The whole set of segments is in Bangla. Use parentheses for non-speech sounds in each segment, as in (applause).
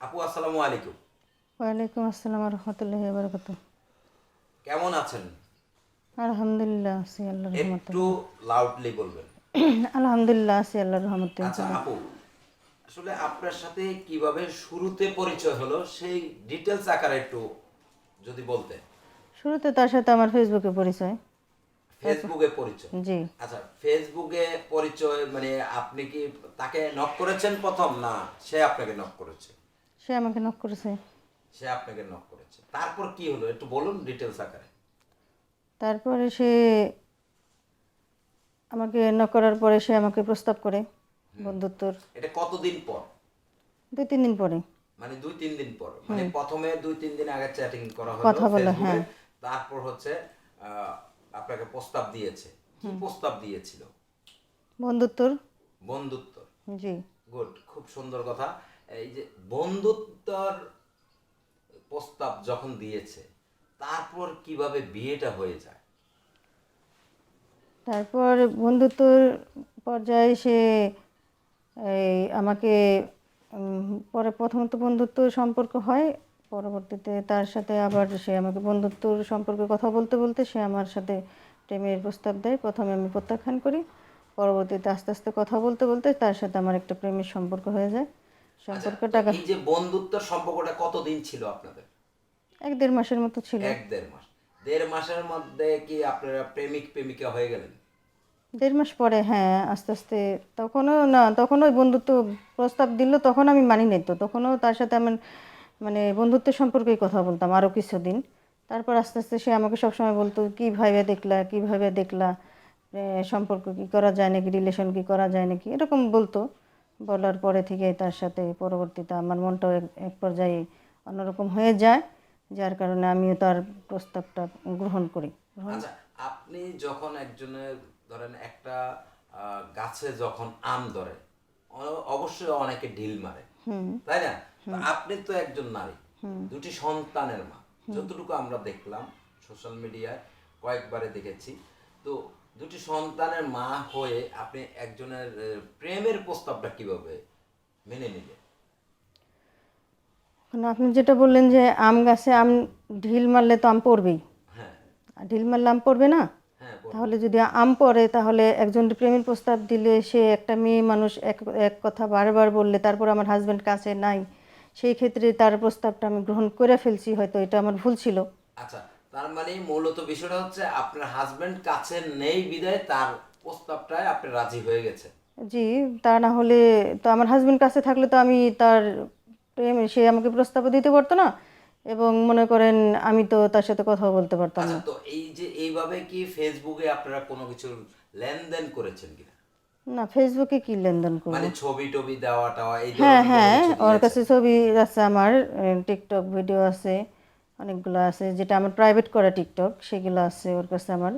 আপু আসসালামু আলাইকুম। ওয়ালাইকুম আসসালাম রহমতুল্লাহ বরকত কেমন আছেন? আলহামদুলিল্লাহ আছি আল্লাহর রহমতে। একটু লাউডলি বলবেন। (clears throat) আলহামদুলিল্লাহ আছি আল্লাহর রহমতে। আচ্ছা আপু আসলে আপনার সাথে কীভাবে শুরুতে পরিচয় হলো সেই ডিটেলস আকারে একটু যদি বলতেন। শুরুতে তার সাথে আমার ফেসবুকে পরিচয়। ফেসবুকে পরিচয়? জি। আচ্ছা ফেসবুকে পরিচয় মানে আপনি কি তাকে নক করেছেন প্রথম না সে আপনাকে নক করেছে? সে আমাকে নক করেছে। সে আপনাকে নক করেছে। তারপর কি হলো? একটু বলুন ডিটেলস আকারে। তারপরে সে আমাকে নক করার পরে সে আমাকে প্রস্তাব করে বন্ধুত্বর। এটা কতদিন পর? দুই তিন দিন পরে। মানে দুই তিন দিন পর। মানে প্রথমে দুই তিন দিন আগে চ্যাটিং করা হলো কথা বলা, হ্যাঁ। তারপর হচ্ছে আপনাকে প্রস্তাব দিয়েছে। কি প্রস্তাব দিয়েছিল? বন্ধুত্বর। বন্ধুত্ব জি। গুড খুব সুন্দর কথা। এই যে বন্ধুত্বর প্রস্তাব যখন দিয়েছে, তারপর কীভাবে বিয়েটা হয়ে যায়? তারপর বন্ধুত্বর পর্যায়ে সে, এই আমাকে পরে প্রথমত বন্ধুত্ব সম্পর্ক হয়, পরবর্তীতে তার সাথে আবার সে আমাকে বন্ধুত্বর সম্পর্কে কথা বলতে বলতে সে আমার সাথে প্রেমের প্রস্তাব দেয়, প্রথমে আমি প্রত্যাখ্যান করি, পরবর্তীতে আস্তে আস্তে কথা বলতে বলতে তার সাথে আমার একটা প্রেমের সম্পর্ক হয়ে যায়। সম্পর্কটা এই যে বন্ধুত্বর সম্পর্কটা কতদিন ছিল আপনাদের? এক দেড় মাসের মতো ছিল। এক দেড় মাস। দেড় মাসের মধ্যে কি আপনারা প্রেমিক প্রেমিকা হয়ে গেলেন? দেড় মাস পরে হ্যাঁ আস্তে আস্তে। তখনও না তখনও ওই বন্ধুত্ব প্রস্তাব দিল তখন আমি মানি নাই তো। তখনও তার সাথে আমার মানে বন্ধুত্বের সম্পর্কেই কথা বলতাম আরও কিছুদিন। তারপর আস্তে আস্তে সে আমাকে সবসময় বলতো কী ভাইবে দেখলা কী ভাবে দেখলা? সম্পর্ক কি করা যায় নাকি? রিলেশন কি করা যায় নাকি? এরকম বলতো। বলার পরে থেকে তার সাথে পরবর্তীতে আমার মনটাও এক- পর্যায়ে অন্যরকম হয়ে যায় যার কারণে আমিও তার প্রস্তাবটা গ্রহণ করি। আচ্ছা আপনি যখন একজনের ধরেন একটা গাছে যখন আম ধরে অবশ্যই অনেকে ঢিল মারে। তাই না? আপনি তো একজন নারী দুটি সন্তানের মা। যতটুকু আমরা দেখলাম সোশ্যাল মিডিয়ায় কয়েকবারে দেখেছি। তো দুটি সন্তানের মা হয়ে আপনি একজনের প্রেমের প্রস্তাবটা কীভাবে মেনে নিলেন? আপনি যেটা বললেন যে আম গাছে আম ঢিল মারলে তো আম পড়বেই। হ্যাঁ। ঢিল মারলে আম পড়বে না? হ্যাঁ তাহলে যদি আম পড়ে তাহলে একজন প্রেমের প্রস্তাব দিলে সে একটা মেয়ে মানুষ এক এক কথা বারবার বললে তারপর আমার হাজব্যান্ড কাছে নাই সেই ক্ষেত্রে তার প্রস্তাবটা আমি গ্রহণ করে ফেলছি হয়তো এটা আমার ভুল ছিল। আচ্ছা তার মানে মূলত বিষয়টা হচ্ছে আপনার হাজবেন্ড কাছে নেই বিদায় তার প্রস্তাবটায় আপনি রাজি হয়ে গেছেন জি তা না হলে তো আমার হাজব্যান্ড কাছে থাকলে তো আমি তার প্রেম সে আমাকে প্রস্তাব দিতে পারতো না এবং মনে করেন আমি তো তার সাথে কথা বলতে পারতাম না। আচ্ছা তো এই যে এইভাবে কি ফেসবুকে আপনারা কোনো কিছু লেনদেন করেছেন কিনা? না ফেসবুকে কি লেনদেন করব? মানে ছবি টবি দেওয়া টাওয়া এই হ্যাঁ হ্যাঁ ওর কাছে ছবি আছে আমার টিকটক ভিডিও আছে। অনেকগুলো আছে যেটা আমার প্রাইভেট করা টিকটক সেগুলো আছে ওর কাছে আমার।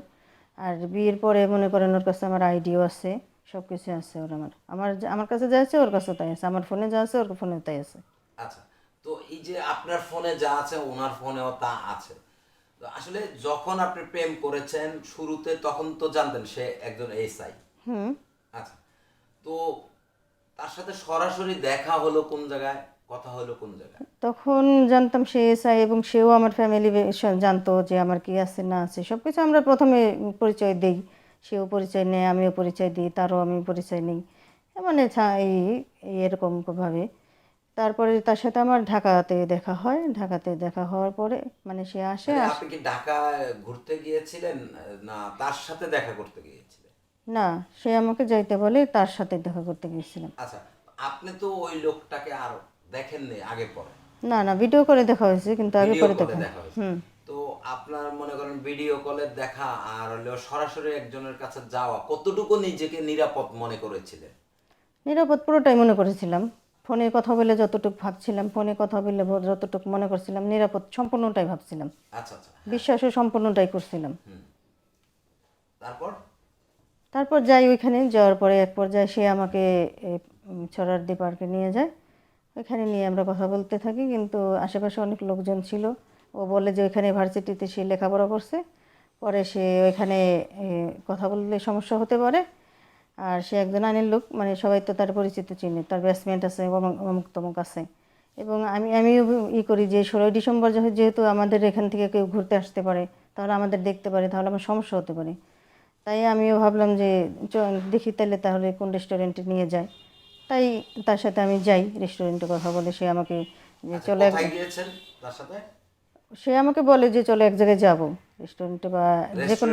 আর বিয়ের পরে মনে করেন ওর কাছে আমার আইডিও আছে সব কিছু আছে ওর আমার। আমার আমার কাছে যা আছে ওর কাছে তাই আছে আমার ফোনে যা আছে ওর ফোনে তাই আছে। আচ্ছা তো এই যে আপনার ফোনে যা আছে ওনার ফোনেও তা আছে। তো আসলে যখন আপনি প্রেম করেছেন শুরুতে তখন তো জানতেন সে একজন এসআই। হুম। আচ্ছা তো তার সাথে সরাসরি দেখা হলো কোন জায়গায়? কথা হলো কোন জায়গায়? তখন জানতাম সে এসআই এবং সেও আমার ফ্যামিলি জানতো যে আমার কি আছে না আছে সব কিছু আমরা প্রথমে পরিচয় দিই। সেও পরিচয় নেয় আমিও পরিচয় দিই তারও আমি পরিচয় নিই। মানে এই এই এরকম ভাবে। তারপরে তার সাথে আমার ঢাকাতে দেখা হয়। ঢাকাতে দেখা হওয়ার পরে মানে সে আসে আপনি কি ঢাকা ঘুরতে গিয়েছিলেন না তার সাথে দেখা করতে গিয়েছিলেন? না সে আমাকে যাইতে বলে তার সাথে দেখা করতে গিয়েছিলাম। আচ্ছা আপনি তো ওই লোকটাকে আর দেখেননি আগে পরে। না না ভিডিও করে দেখা হয়েছে কিন্তু আগে পরে দেখা হয়েছে। তো আপনার মনে করেন ভিডিও কলে দেখা আর হলো সরাসরি একজনের কাছে যাওয়া কতটুকু নিজেকে নিরাপদ মনে করেছিলেন? নিরাপদ পুরোটাই মনে করেছিলাম। ফোনে কথা বলে যতটুকু ভাবছিলাম ফোনে কথা বলে যতটুকু মনে করছিলাম নিরাপদ সম্পূর্ণটাই ভাবছিলাম। আচ্ছা আচ্ছা। বিশ্বাসও সম্পূর্ণটাই করছিলাম। তারপর? তারপর যাই ওইখানে যাওয়ার পরে এক পর্যায়ে সে আমাকে ছড়ার ছড়ারদি পার্কে নিয়ে যায়। ওইখানে নিয়ে আমরা কথা বলতে থাকি, কিন্তু আশেপাশে অনেক লোকজন ছিল। ও বলে যে ওইখানে ভার্সিটিতে সে লেখাপড়া করছে, পরে সে ওইখানে কথা বললে সমস্যা হতে পারে। আর সে একজন আইনের লোক মানে সবাই তো তার পরিচিত চিনে, তার ব্যাসমেন্ট আছে, অমুক তমুক আছে। এবং আমি আমিও ই করি যে ষোলোই ডিসেম্বর যেহেতু আমাদের এখান থেকে কেউ ঘুরতে আসতে পারে, তাহলে আমাদের দেখতে পারে, তাহলে আমার সমস্যা হতে পারে। তাই আমিও ভাবলাম যে দেখি তাহলে তাহলে কোন রেস্টুরেন্টে নিয়ে যায় তাই তার সাথে আমি যাই রেস্টুরেন্টে কথা বলে সে আমাকে যে আচ্ছা, চলে এক- তার সাথে? সে আমাকে বলে যে চলো এক জায়গায় যাব। রেস্টুরেন্টে বা যে কোনো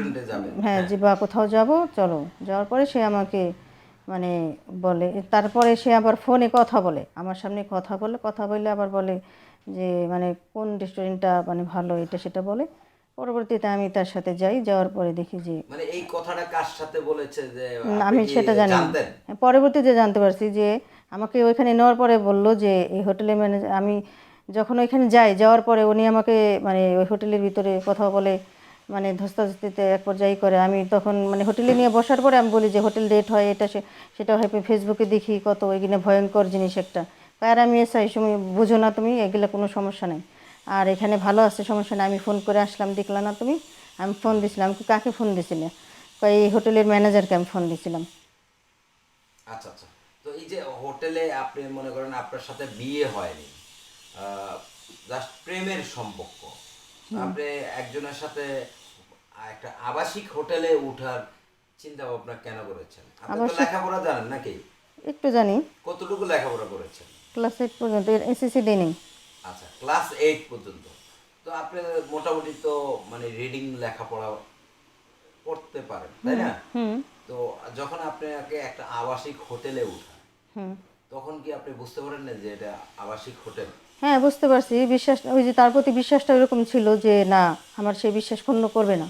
হ্যাঁ যে বা কোথাও যাব চলো। যাওয়ার পরে সে আমাকে মানে বলে তারপরে সে আবার ফোনে কথা বলে। আমার সামনে কথা বলে কথা বললে আবার বলে যে মানে কোন রেস্টুরেন্টটা মানে ভালো এটা সেটা বলে। পরবর্তীতে আমি তার সাথে যাই যাওয়ার পরে দেখি যে মানে এই কথাটা কার সাথে বলেছে যে আমি সেটা জানি। জানতেন? পরবর্তীতে জানতে পারছি যে আমাকে ওইখানে নেওয়ার পরে বলল যে এই হোটেলে ম্যানেজার আমি যখন ওইখানে যাই যাওয়ার পরে উনি আমাকে মানে ওই হোটেলের ভিতরে কথা বলে মানে ধস্তাধস্তিতে এক পর্যায়ে করে। আমি তখন মানে হোটেলে নিয়ে বসার পরে আমি বলি যে হোটেল রেট হয় এটা সে সেটা হয় ফেসবুকে দেখি কত ওইখানে ভয়ঙ্কর জিনিস একটা। আর আমি এসে এই সময় বুঝো না তুমি এগুলো কোনো সমস্যা নেই। আর এখানে ভালো আছে সমস্যা নেই। আমি ফোন করে আসলাম দেখলাম না তুমি? আমি ফোন দিছিলাম কি কাকে ফোন দিছিলে? এই হোটেলের ম্যানেজারকে আমি ফোন দিছিলাম। আচ্ছা আচ্ছা। তো এই যে হোটেলে আপনি মনে করেন আপনার সাথে বিয়ে হয়নি জাস্ট প্রেমের সম্পর্ক। আপনি একজনের সাথে একটা আবাসিক হোটেলে উঠার চিন্তা ভাবনা কেন করেছেন? আপনি তো লেখাপড়া জানেন নাকি? একটু জানি। কতটুকু লেখাপড়া করেছেন? ক্লাস এইট পর্যন্ত এসএসসি দিইনি আচ্ছা ক্লাস এইট পর্যন্ত। তো আপনি মোটামুটি তো মানে রিডিং লেখাপড়া করতে পারেন তাই না? তো যখন আপনাকে একটা আবাসিক হোটেলে উঠান তখন কি আপনি বুঝতে পারেন না যে এটা আবাসিক হোটেল? হ্যাঁ বুঝতে পারছি। বিশ্বাস ওই যে তার প্রতি বিশ্বাসটা এরকম ছিল যে না আমার সেই বিশ্বাস ক্ষুণ্ণ করবে না।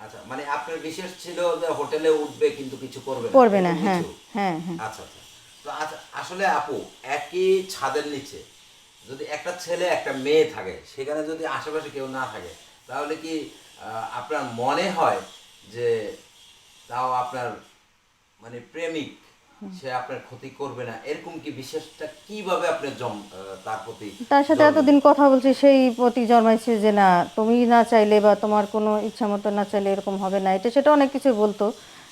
আচ্ছা মানে আপনার বিশেষ ছিল যে হোটেলে উঠবে কিন্তু কিছু করবে না? করবে না হ্যাঁ হ্যাঁ হ্যাঁ। আচ্ছা আচ্ছা। তো আচ্ছা আসলে আপু একই ছাদের নিচে যদি একটা ছেলে একটা মেয়ে থাকে সেখানে যদি আশেপাশে কেউ না থাকে তাহলে কি আপনার মনে হয় যে তাও আপনার মানে প্রেমিক সে আপনার ক্ষতি করবে না? এরকম কি বিশেষটা কীভাবে আপনি জম তার প্রতি তার সাথে এতদিন কথা বলছি সেই প্রতি জন্মাইছে যে না তুমি না চাইলে বা তোমার কোনো ইচ্ছা মতো না চাইলে এরকম হবে না। এটা সেটা অনেক কিছু বলতো।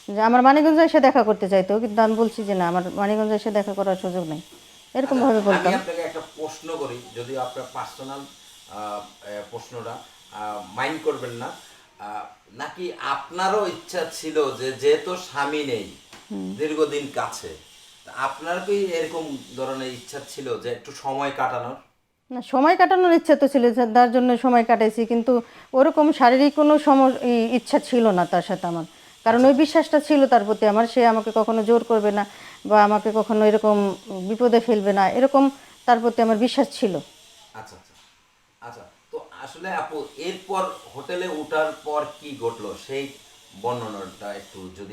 যে আমার মানিগঞ্জে এসে দেখা করতে চাইতো কিন্তু আমি বলছি যে না আমার মানিগঞ্জে এসে দেখা করার সুযোগ নেই। এরকম ভাবে বলতাম। আমি আপনাকে একটা প্রশ্ন করি যদি আপনার পার্সোনাল প্রশ্নটা মাইন্ড করবেন না নাকি আপনারও ইচ্ছা ছিল যে যেহেতু স্বামী নেই দীর্ঘদিন কাছে আপনার কি এরকম ধরনের ইচ্ছা ছিল যে একটু সময় কাটানোর? না সময় কাটানোর ইচ্ছা তো ছিল তার জন্য সময় কাটাইছি কিন্তু ওরকম শারীরিক কোনো সম ইচ্ছা ছিল না তার সাথে আমার। কারণ ওই বিশ্বাসটা ছিল তার প্রতি আমার সে আমাকে কখনো জোর করবে না। বা আমাকে কখনো এরকম বিপদে ফেলবে না এরকম তার প্রতি আমার বিশ্বাস ছিল। আচ্ছা আচ্ছা। আচ্ছা তো আসলে আপু এরপর হোটেলে ওঠার পর কি ঘটলো? সেই বর্ণনাটা একটু যদি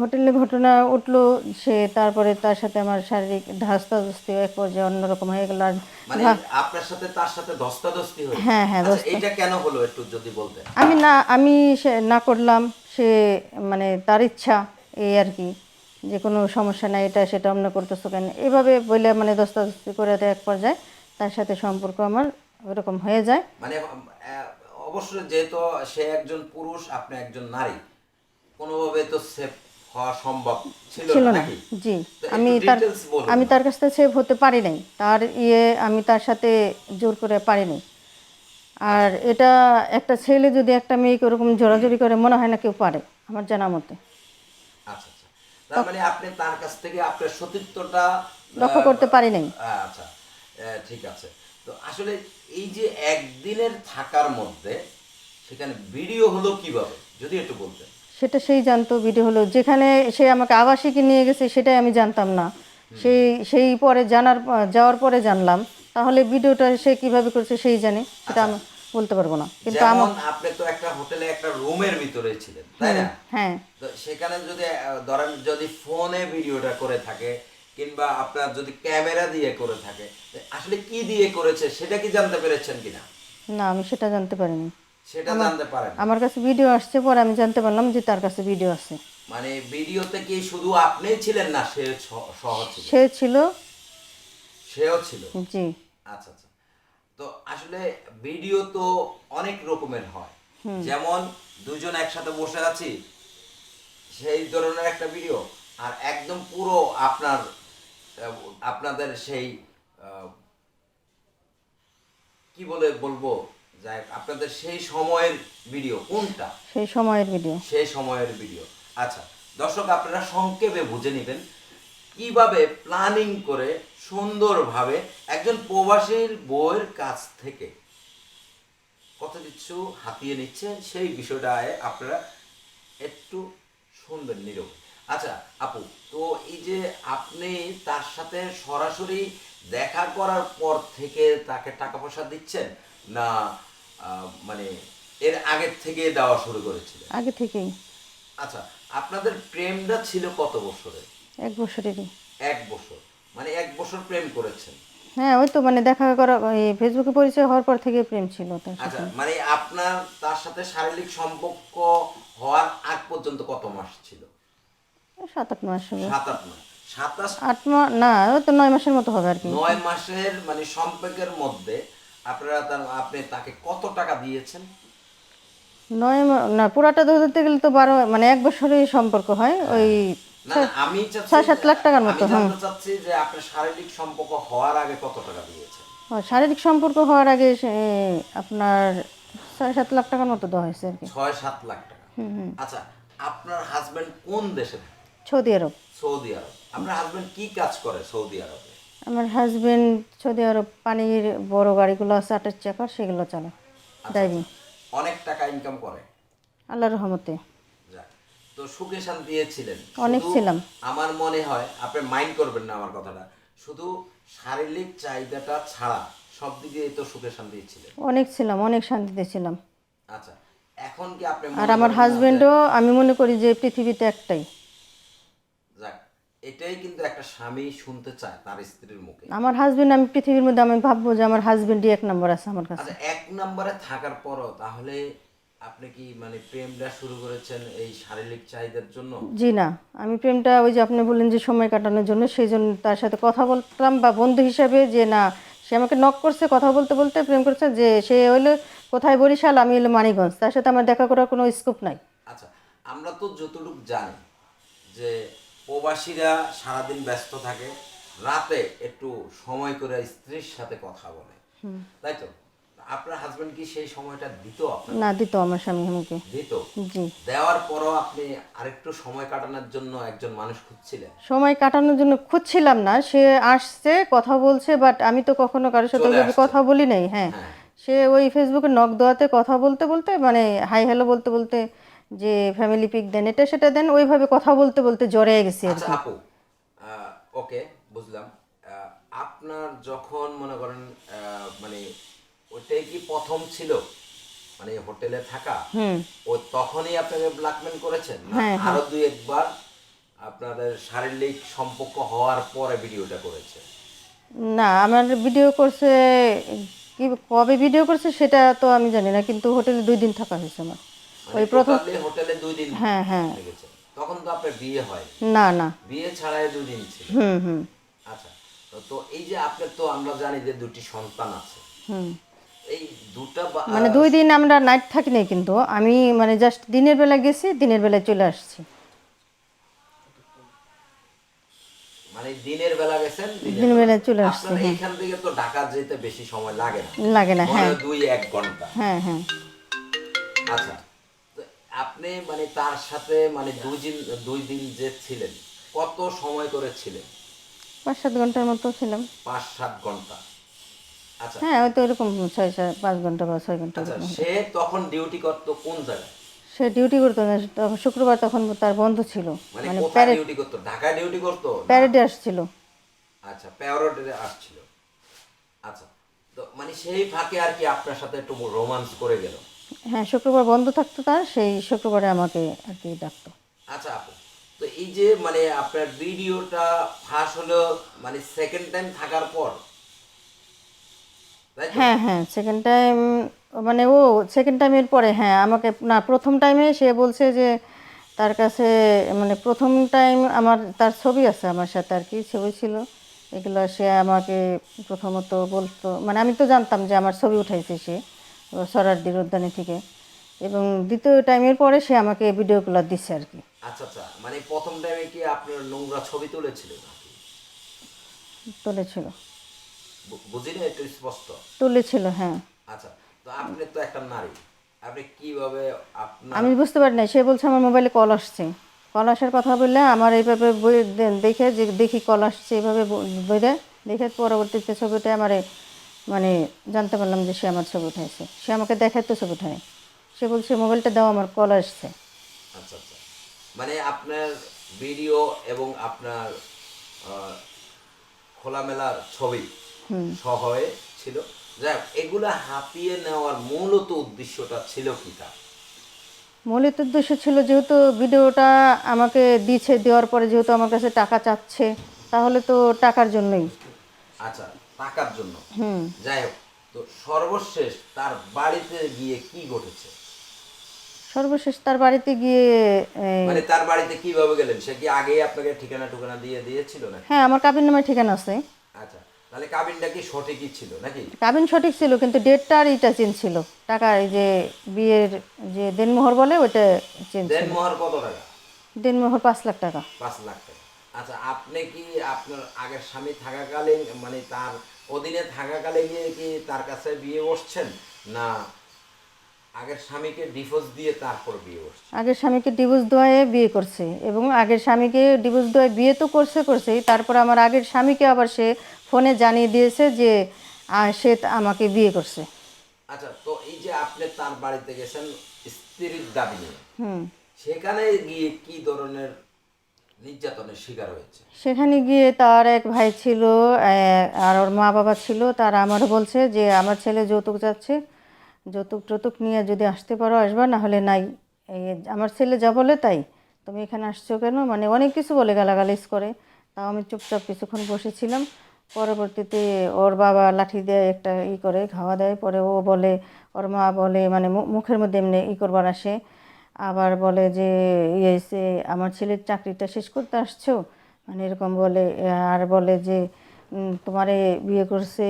হোটেলে ঘটনা উঠল সে তারপরে তার সাথে আমার শারীরিক ধাস্তাধস্তি এক পর্যায়ে অন্যরকম হয়ে গেল। আর মানে আপনার সাথে তার সাথে ধস্তাধস্তি হয়েছে? হ্যাঁ, হ্যাঁ, আচ্ছা, এটা কেন হলো একটু যদি বলতেন? আমি না আমি সে না করলাম সে মানে তার ইচ্ছা এই আর কি। যে কোনো সমস্যা নাই এটা সেটা অন্য করতেছো কেন? এভাবে বলে মানে দস্তাদস্তি করে দেয় এক পর্যায়ে তার সাথে সম্পর্ক আমার ওরকম হয়ে যায়। মানে অবশ্যই যেহেতু সে একজন পুরুষ আপনি একজন নারী কোনোভাবে তো সেফ হওয়া সম্ভব ছিল না। জি আমি তার আমি তার কাছ থেকে সেভ হতে পারি নাই। তার ইয়ে আমি তার সাথে জোর করে পারিনি আর এটা একটা ছেলে যদি একটা মেয়েকে ওরকম জোরাজোরি করে মনে হয় না কেউ পারে আমার জানা মতে। তার মানে আপনি তার কাছ থেকে আপনার সতীত্বটা লক্ষ্য করতে পারি নাই। আচ্ছা ঠিক আছে। তো আসলে এই যে একদিনের থাকার মধ্যে সেখানে ভিডিও হলো কীভাবে? যদি একটু বলতেন। সেটা সেই জানতো ভিডিও হলো। যেখানে সে আমাকে আবাসিকে নিয়ে গেছে সেটাই আমি জানতাম না। সেই সেই পরে জানার যাওয়ার পরে জানলাম। তাহলে ভিডিওটা সে কীভাবে করছে সেই জানে। সেটা আমি বলতে পারব না। কিন্তু আমার আপনি তো একটা হোটেলে একটা রুমের ভিতরে ছিলেন তাই না? হ্যাঁ। তো সেখানে যদি ধরেন যদি ফোনে ভিডিওটা করে থাকে কিংবা আপনার যদি ক্যামেরা দিয়ে করে থাকে আসলে কি দিয়ে করেছে সেটা কি জানতে পেরেছেন কিনা? না আমি সেটা জানতে পারিনি। সেটা জানতে পারেন আমার কাছে ভিডিও আসছে পরে আমি জানতে পারলাম যে তার কাছে ভিডিও আছে। মানে ভিডিওতে কি শুধু আপনি ছিলেন না সে সহ ছিল? সে ছিল। সেও ছিল? জি। আচ্ছা আচ্ছা। তো আসলে ভিডিও তো অনেক রকমের হয়। যেমন দুজন একসাথে বসে আছি সেই ধরনের একটা ভিডিও আর একদম পুরো আপনার আপনাদের সেই কি বলে বলব? যাই আপনাদের সেই সময়ের ভিডিও কোনটা? সেই সময়ের ভিডিও। সেই সময়ের ভিডিও। আচ্ছা দর্শক আপনারা সংক্ষেপে বুঝে নেবেন কীভাবে প্ল্যানিং করে সুন্দরভাবে একজন প্রবাসীর বইয়ের কাছ থেকে কত কিছু হাতিয়ে নিচ্ছে সেই বিষয়টায় আপনারা একটু শুনবেন নীরব। আচ্ছা আপু তো এই যে আপনি তার সাথে সরাসরি দেখা করার পর থেকে তাকে টাকা পয়সা দিচ্ছেন না মানে এর আগের থেকে দেওয়া শুরু করেছিলেন? আগে থেকেই। আচ্ছা আপনাদের প্রেমটা ছিল কত বছরের? এক বছরেরই। এক বছর। মানে এক বছর প্রেম করেছেন। হ্যাঁ ওই তো মানে দেখা করা এই ফেসবুকে পরিচয় হওয়ার পর থেকে প্রেম ছিল তার আচ্ছা মানে আপনার তার সাথে শারীরিক সম্পর্ক হওয়ার আগ পর্যন্ত কত মাস ছিল? সাত আট মাস হবে। সাত আট মাস। সাতাশ আট মাস না ওই তো নয় মাসের মতো হবে আর কি। নয় মাসের মানে সম্পর্কের মধ্যে আপনারা তার আপনি তাকে কত টাকা দিয়েছেন? নয় না পুরাটা ধরতে গেলে তো বারো মানে এক বছরই সম্পর্ক হয় ওই আমি ছয় সাত লাখ টাকার মতো, আমি চাচ্ছি যে আপনার শারীরিক সম্পর্ক হওয়ার আগে কত টাকা দিয়েছেন? শারীরিক সম্পর্ক হওয়ার আগে আপনার সাড়ে সাত লাখ টাকার মতো দেওয়া হয়েছে আর কি। ছয় সাত লাখ টাকা। আচ্ছা আপনার হাজবেন্ড কোন দেশে সৌদি আরব। সৌদি আরব। আপনার হাজবেন্ড কি কাজ করে সৌদি আরবে? আমার হাজবেন্ড সৌদি আরব পানির বড় গাড়িগুলো আছে আটের চাকার সেগুলো চালায় ড্রাইভিং অনেক টাকা ইনকাম করে? আল্লাহ রহমতে। তো সুখে অনেক ছিলাম। আমার মনে হয় আপনি মাইন্ড করবেন না আমার কথাটা শুধু শারীরিক চাহিদাটা ছাড়া সব দিক তো সুখে শান্তি ছিলেন। অনেক ছিলাম অনেক শান্তিতে ছিলাম। আচ্ছা এখন কি আপনি আর আমার হাজবেন্ডও আমি মনে করি যে পৃথিবীতে একটাই। যাক এটাই কিন্তু একটা স্বামী শুনতে চায় তার স্ত্রীর মুখে। আমার হাজবেন্ড আমি পৃথিবীর মধ্যে আমি ভাববো যে আমার হাজবেন্ডই এক নম্বর আছে আমার কাছে। আচ্ছা এক নম্বরে থাকার পরও তাহলে আপনি কি মানে প্রেমটা শুরু করেছেন এই শারীরিক চাহিদার জন্য? জি না আমি প্রেমটা ওই যে আপনি বললেন যে সময় কাটানোর জন্য সেই জন্য তার সাথে কথা বলতাম বা বন্ধু হিসাবে যে না সে আমাকে নক করছে কথা বলতে বলতে প্রেম করছে যে সে কোথায় বরিশাল আমি হলো মানিগঞ্জ তার সাথে আমার দেখা করার কোনো স্কোপ নাই। আচ্ছা আমরা তো যতটুকু জানি যে প্রবাসীরা সারাদিন ব্যস্ত থাকে রাতে একটু সময় করে স্ত্রীর সাথে কথা বলে। তাই তো? আপনার হাজবেন্ড কি সেই সময়টা দিত আপনার না দিত আমার স্বামী আমাকে। দিত? জি। দেওয়ার পরও আপনি আরেকটু সময় কাটানোর জন্য একজন মানুষ খুঁজছিলেন? সময় কাটানোর জন্য খুঁজছিলাম না সে আসছে কথা বলছে বাট আমি তো কখনো কারোর সাথে ওইভাবে কথা বলি নাই হ্যাঁ। হ্যাঁ। সে ওই ফেসবুকে নক দেওয়াতে কথা বলতে বলতে মানে হাই হ্যালো বলতে বলতে যে ফ্যামিলি পিক দেন এটা সেটা দেন ওইভাবে কথা বলতে বলতে জড়িয়ে গেছি আর আচ্ছা কি আপু ওকে বুঝলাম। আপনার যখন মনে করেন মানে ওটাই কি প্রথম ছিল? মানে হোটেলে থাকা? ও তখনই আপনাকে ব্ল্যাকমেল করেছেন? হ্যাঁ, আরও দুই একবার আপনাদের শারীরিক সম্পর্ক হওয়ার পরে ভিডিওটা করেছে? না আমার ভিডিও করছে কি কবে ভিডিও করছে সেটা তো আমি জানি না কিন্তু হোটেলে দুই দিন থাকা হয়েছে আমার। মানে টোটালি হোটেলে দুই দিন হ্যাঁ হ্যাঁ। তখন তো আপনার বিয়ে হয়। না না। বিয়ে ছাড়াই দুই দিন ছিল। হুম হুম। আচ্ছা তো- এই যে আপনার তো আমরা জানি যে দুটি সন্তান আছে। হুম। মানে দুই দিন আমরা নাইট থাকি নাই কিন্তু আমি মানে জাস্ট দিনের বেলা গেছি দিনের বেলায় চলে আসছি। মানে দিনের বেলা গেছেন দিনের বেলায় চলে আসছি আপনার থেকে তো ঢাকা যেতে বেশি সময় লাগে না। লাগে না হ্যাঁ দুই এক ঘণ্টা। হ্যাঁ হ্যাঁ। আচ্ছা আপনি মানে তার সাথে মানে দুই দিন দুই দিন যে ছিলেন কত সময় করে ছিলেন? পাঁচ সাত ঘণ্টার মতো ছিলাম। পাঁচ সাত ঘণ্টা। আচ্ছা। হ্যাঁ হয়তো এরকম ছয় পাঁচ ঘণ্টা বা ছয় ঘণ্টা আচ্ছা সে তখন ডিউটি করতো কোন জায়গায়? সে ডিউটি করতো না শুক্রবার তখন তার বন্ধ ছিল। মানে মানে ডিউটি করতো? ঢাকায় ডিউটি করতো প্যারেডে আসছিল। আচ্ছা প্যারোডে আসছিল। আচ্ছা তো মানে সেই ফাঁকে আর কি আপনার সাথে একটু রোমান্স করে গেল? হ্যাঁ শুক্রবার বন্ধ থাকতো তার সেই শুক্রবারে আমাকে আর কি ডাকতো। আচ্ছা আপু তো এই যে মানে আপনার ভিডিওটা ফাঁস হলো মানে সেকেন্ড টাইম থাকার পর তো? হ্যাঁ হ্যাঁ সেকেন্ড টাইম মানে ও সেকেন্ড টাইমের পরে হ্যাঁ আমাকে না প্রথম টাইমে সে বলছে যে তার কাছে মানে প্রথম টাইম আমার তার ছবি আছে আমার সাথে আর কি ছবি ছিল। এগুলো সে আমাকে প্রথমত বলতো মানে আমি তো জানতাম যে আমার ছবি উঠাইছে সে সরারদির উদ্যানে থেকে। এবং দ্বিতীয় টাইমের পরে সে আমাকে ভিডিওগুলো দিচ্ছে আর কি। আচ্ছা আচ্ছা মানে প্রথম টাইমে কি আপনার নোংরা ছবি তুলেছিল তুলেছিল। বুঝিনি একটু স্পষ্ট? তুলেছিল হ্যাঁ। আচ্ছা তো আপনি তো একটা নারী। আপনি কীভাবে আপনার আমি বুঝতে পারি না সে বলছে আমার মোবাইলে কল আসছে। কল আসার কথা বললে আমার এইভাবে দেখে যে দেখি কল আসছে এইভাবে বইরে দেখে পরবর্তীতে ছবিটা আমার মানে জানতে পারলাম যে সে আমার ছবি উঠাইছে। সে আমাকে দেখাইতো ছবি উঠায় সে বলছে মোবাইলটা দাও আমার কল আসছে। আচ্ছা আচ্ছা। মানে আপনার ভিডিও এবং আপনার খোলামেলা ছবি সহ ছিল। যাই এগুলা হাতিয়ে নেওয়ার মূলত উদ্দেশ্যটা ছিল কি তা মূলত উদ্দেশ্য ছিল যেহেতু ভিডিওটা আমাকে দিচ্ছে দেওয়ার পরে যেহেতু আমার কাছে টাকা চাচ্ছে তাহলে তো টাকার জন্যই। আচ্ছা টাকার জন্য। হুম। যাই হোক তো সর্বশেষ তার বাড়িতে গিয়ে কি ঘটেছে? সর্বশেষ তার বাড়িতে গিয়ে মানে তার বাড়িতে কীভাবে গেলেন? সে কি আগেই আপনাকে ঠিকানা টুকানা দিয়ে দিয়েছিল না হ্যাঁ আমার কাবিন নামে ঠিকানা আছে। আচ্ছা তাহলে কাবিনটা কি সঠিকই ছিল নাকি? কাবিন সঠিক ছিল কিন্তু ডেটটা আর এইটা চেঞ্জ ছিল। টাকা এই যে বিয়ের যে দেনমোহর বলে ওইটা চেঞ্জ দেন মোহর কত টাকা? দেনমোহর পাঁচ লাখ টাকা। পাঁচ লাখ টাকা। আচ্ছা আপনি কি আপনার আগের স্বামী থাকাকালীন মানে তার অধীনে থাকাকালীন কি তার কাছে বিয়ে বসছেন? না আগের স্বামীকে ডিভোর্স দিয়ে তারপর বিয়ে বসছেন? আগের স্বামীকে ডিভোর্স দেওয়ায় বিয়ে করছে এবং আগের স্বামীকে ডিভোর্স দেওয়ায় বিয়ে তো করছে করছেই। তারপর আমার আগের স্বামীকে আবার সে ফোনে জানিয়ে দিয়েছে যে সে আমাকে বিয়ে করছে। আচ্ছা তো এই যে আপনি তার বাড়িতে গেছেন স্ত্রীর দাবি নিয়ে হুম। সেখানে গিয়ে কি ধরনের নির্যাতনের শিকার হয়েছে? সেখানে গিয়ে তার এক ভাই ছিল আর ওর মা বাবা ছিল তারা আমার বলছে যে আমার ছেলে যৌতুক যাচ্ছে যৌতুক টৌতুক নিয়ে যদি আসতে পারো আসবা না হলে নাই আমার ছেলে যা বলে তাই তুমি এখানে আসছো কেন? মানে অনেক কিছু বলে গালাগালিজ করে তাও আমি চুপচাপ কিছুক্ষণ বসেছিলাম। পরবর্তীতে ওর বাবা লাঠি দিয়ে একটা ই করে খাওয়া দেয় পরে ও বলে ওর মা বলে মানে মুখের মধ্যে এমনি ই করবার আসে। আবার বলে যে ইয়ে সে আমার ছেলের চাকরিটা শেষ করতে আসছো? মানে এরকম বলে আর বলে যে তোমারে বিয়ে করছে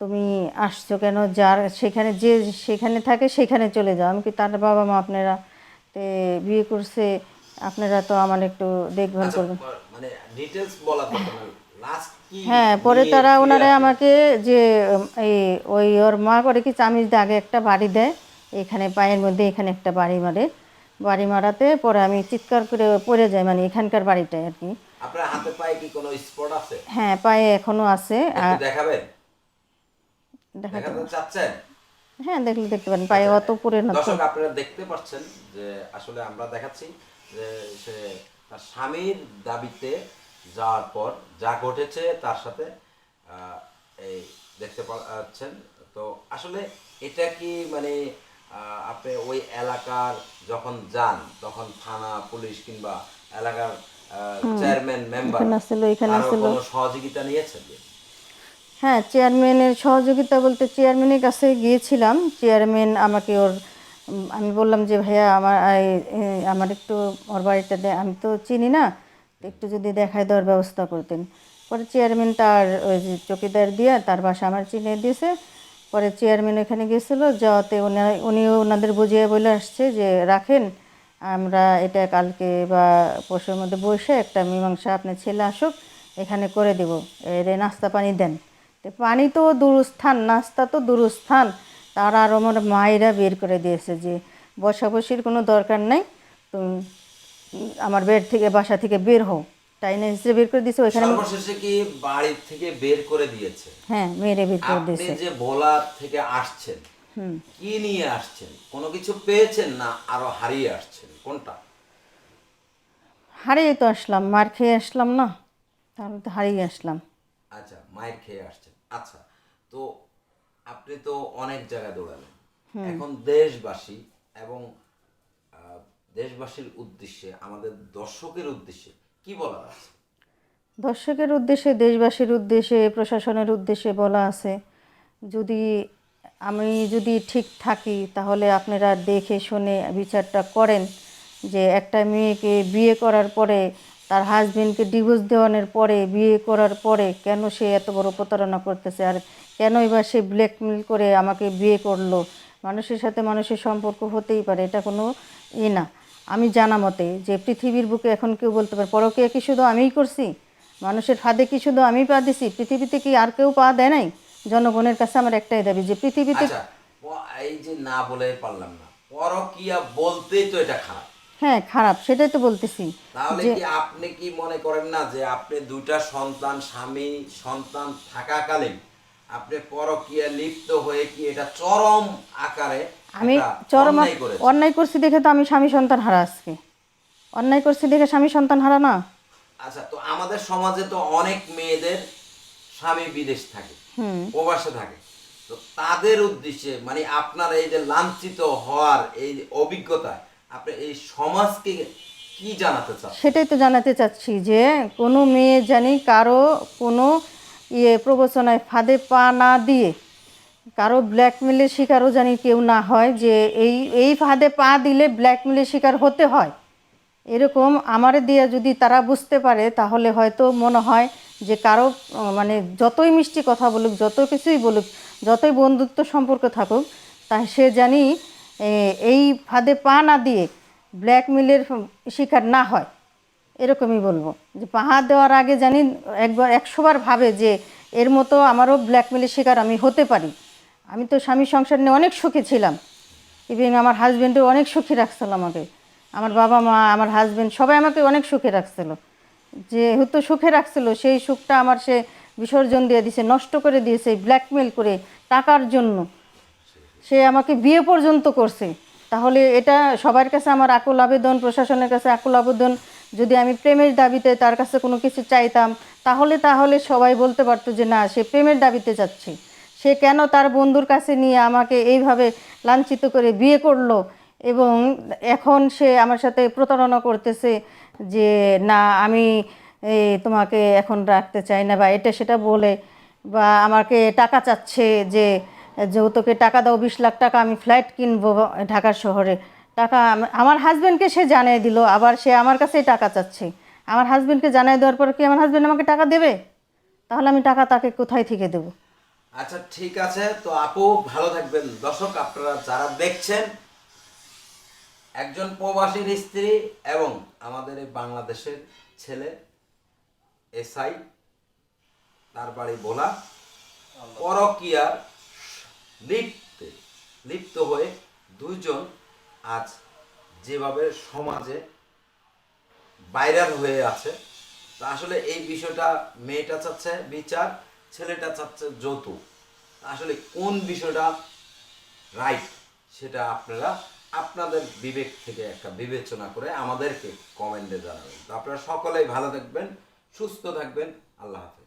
তুমি আসছো কেন? যার সেখানে যে সেখানে থাকে সেখানে চলে যাও। আমি কি তার বাবা মা আপনারা তে বিয়ে করছে আপনারা তো আমার একটু দেখভাল আচ্ছা, করবেন। মানে ডিটেলস বলা হ্যাঁ পরে তারা ওনারা আমাকে যে এই ওই ওর মা করে কি চামিচ দিয়ে আগে একটা বাড়ি দেয় এখানে পায়ের মধ্যে এখানে একটা বাড়ি মারে। বাড়ি মারাতে পরে আমি চিৎকার করে পড়ে যাই মানে এখানকার বাড়িটায় আর কি। আপনার হাতে পায়ে কি কোনো স্পট আছে? হ্যাঁ পায়ে এখনও আছে। আর দেখাবেন? দেখা দেখাতে চাচ্ছেন? হ্যাঁ দেখলে দেখতে পারেন পায়ে অত পরে না দর্শক আপনারা দেখতে পাচ্ছেন যে আসলে আমরা দেখাচ্ছি যে সে তার স্বামীর দাবিতে যাওয়ার পর যা ঘটেছে তার সাথে এই দেখতে পাচ্ছেন। তো আসলে এটা কি মানে আপনি ওই এলাকার যখন যান তখন থানা পুলিশ কিংবা এলাকার চেয়ারম্যান মেম্বার। কোনো সহযোগিতা নিয়েছেন? হ্যাঁ চেয়ারম্যানের সহযোগিতা বলতে চেয়ারম্যানের কাছে গিয়েছিলাম। চেয়ারম্যান আমাকে ওর আমি বললাম যে ভাইয়া আমার আমার একটু ওর বাড়িটা দে আমি তো চিনি না। একটু যদি দেখায় দেওয়ার ব্যবস্থা করতেন। পরে চেয়ারম্যান তার ওই যে চকিদার দিয়ে তার বাসা আমার চিনে দিয়েছে পরে চেয়ারম্যান এখানে গিয়েছিল যাওয়াতে উনি উনিও ওনাদের বুঝিয়ে বলে আসছে যে, রাখেন, আমরা এটা কালকে বা পরশুর মধ্যে বসে একটা মীমাংসা আপনার ছেলে আসুক, এখানে করে দেব। এর নাস্তা পানি দেন। তো পানি তো দূরস্থান, নাস্তা তো দূরস্থান। তারা আর আমার মায়েরা বের করে দিয়েছে যে, বসাবসির কোনো দরকার নেই। তুমি আমার বেড থেকে বাসা থেকে বের হও। তাই না? হিসেবে বের করে দিয়েছে ওইখানে সর্বশেষে কি বাড়ি থেকে বের করে দিয়েছে? হ্যাঁ মেয়েরে বের করে দিয়েছে। আপনি যে ভোলা থেকে আসছেন কি নিয়ে আসছেন? কোনো কিছু পেয়েছেন না আরও হারিয়ে আসছেন? কোনটা? হারিয়ে তো আসলাম মার খেয়ে আসলাম না তাহলে তো হারিয়ে আসলাম। আচ্ছা মায়ের খেয়ে আসছেন। আচ্ছা তো আপনি তো অনেক জায়গায় দৌড়ালেন। এখন দেশবাসী এবং দেশবাসীর উদ্দেশ্যে, আমাদের দর্শকের উদ্দেশ্যে কি বলার আছে? দর্শকের উদ্দেশ্যে, দেশবাসীর উদ্দেশ্যে, প্রশাসনের উদ্দেশ্যে বলা আছে, যদি আমি যদি ঠিক থাকি, তাহলে আপনারা দেখে শুনে বিচারটা করেন যে একটা মেয়েকে বিয়ে করার পরে, তার হাজবেন্ডকে ডিভোর্স দেওয়ানোর পরে, বিয়ে করার পরে কেন সে এত বড় প্রতারণা করতেছে? আর কেনই বা সে ব্ল্যাকমেল করে আমাকে বিয়ে করল? মানুষের সাথে মানুষের সম্পর্ক হতেই পারে, এটা কোনো ই না। আমি জানা মতে যে পৃথিবীর বুকে এখন কেউ বলতে পারে পরকে কি শুধু আমিই করছি? মানুষের ফাঁদে কি শুধু আমি পা দিছি? পৃথিবীতে কি আর কেউ পা দেয় নাই? জনগণের কাছে আমার একটাই দাবি যে পৃথিবীতে আচ্ছা এই যে না বলে পারলাম না। পরকিয়া বলতেই তো এটা খারাপ। হ্যাঁ খারাপ সেটাই তো বলতেছি। তাহলে কি আপনি কি মনে করেন না যে আপনি দুইটা সন্তান স্বামী সন্তান থাকাকালীন আপনি পরকিয়া লিপ্ত হয়ে কি এটা চরম আকারে আমি চরম অন্যায় করছি। দেখে তো আমি স্বামী সন্তান হারা আজকে। অন্যায় করছি দেখে স্বামী সন্তান হারা না? আচ্ছা তো আমাদের সমাজে তো অনেক মেয়েদের স্বামী বিদেশ থাকে প্রবাসে থাকে। তো তাদের উদ্দেশ্যে মানে আপনার এই যে লাঞ্ছিত হওয়ার এই অভিজ্ঞতা আপনি এই সমাজকে কি জানাতে চান? সেটাই তো জানাতে চাচ্ছি যে কোনো মেয়ে জানি কারও কোনো ইয়ে প্রবচনায় ফাঁদে পা না দিয়ে কারও ব্ল্যাকমেলের শিকারও জানি কেউ না হয় যে এই এই ফাঁদে পা দিলে ব্ল্যাকমেলের শিকার হতে হয়। এরকম আমারে দিয়ে যদি তারা বুঝতে পারে, তাহলে হয়তো মনে হয় যে কারও মানে যতই মিষ্টি কথা বলুক যত কিছুই বলুক, যতই বন্ধুত্ব সম্পর্ক থাকুক তা সে জানি এই ফাঁদে পা না দিয়ে ব্ল্যাকমেলের শিকার না হয়। এরকমই বলব। যে পাহাড় দেওয়ার আগে জানি একবার একশোবার ভাবে যে এর মতো আমারও ব্ল্যাকমেলের শিকার আমি হতে পারি। আমি তো স্বামী সংসার নিয়ে অনেক সুখে ছিলাম। ইভেন আমার হাজব্যান্ডও অনেক সুখী রাখছিল আমাকে। আমার বাবা মা, আমার হাজব্যান্ড সবাই আমাকে অনেক সুখে রাখছিল। যেহেতু সুখে রাখছিল, সেই সুখটা আমার সে বিসর্জন দিয়ে দিয়েছে নষ্ট করে দিয়েছে ব্ল্যাকমেল করে টাকার জন্য। সে আমাকে বিয়ে পর্যন্ত করছে। তাহলে এটা সবার কাছে আমার আকুল আবেদন, প্রশাসনের কাছে আকুল আবেদন। যদি আমি প্রেমের দাবিতে তার কাছে কোনো কিছু চাইতাম, তাহলে তাহলে সবাই বলতে পারতো যে না, সে প্রেমের দাবিতে যাচ্ছে। সে কেন তার বন্ধুর কাছে নিয়ে আমাকে এইভাবে লাঞ্ছিত করে বিয়ে করল? এবং এখন সে আমার সাথে প্রতারণা করতেছে যে, না, আমি তোমাকে এখন রাখতে চাই না বা এটা সেটা বলে বা আমাকে টাকা চাচ্ছে যে যৌতুকে টাকা দাও, বিশ লাখ টাকা আমি ফ্ল্যাট কিনবো ঢাকার শহরে। টাকা আমার হাজব্যান্ডকে সে জানিয়ে দিল, আবার সে আমার কাছেই টাকা চাচ্ছে। আমার হাজব্যান্ডকে জানিয়ে দেওয়ার পর কি আমার হাজব্যান্ড আমাকে টাকা দেবে? তাহলে আমি টাকা তাকে কোথায় থেকে দেবো? আচ্ছা ঠিক আছে। তো আপু, ভালো থাকবেন। দর্শক, আপনারা যারা দেখছেন, একজন প্রবাসীর স্ত্রী এবং আমাদের এই বাংলাদেশের ছেলে, এসআই, তার বাড়ি বলা পরকিয়ার লিপ্তে, লিপ্ত হয়ে দুইজন আজ যেভাবে সমাজে ভাইরাল হয়ে আছে, তা আসলে এই বিষয়টা মেয়েটা চাচ্ছে বিচার। ছেলেটা চাচ্ছে যৌতুক। আসলে কোন বিষয়টা রাইট সেটা আপনারা আপনাদের বিবেক থেকে একটা বিবেচনা করে আমাদেরকে কমেন্টে জানাবেন। তো আপনারা সকলেই ভালো থাকবেন, সুস্থ থাকবেন, আল্লাহ হাফেজ।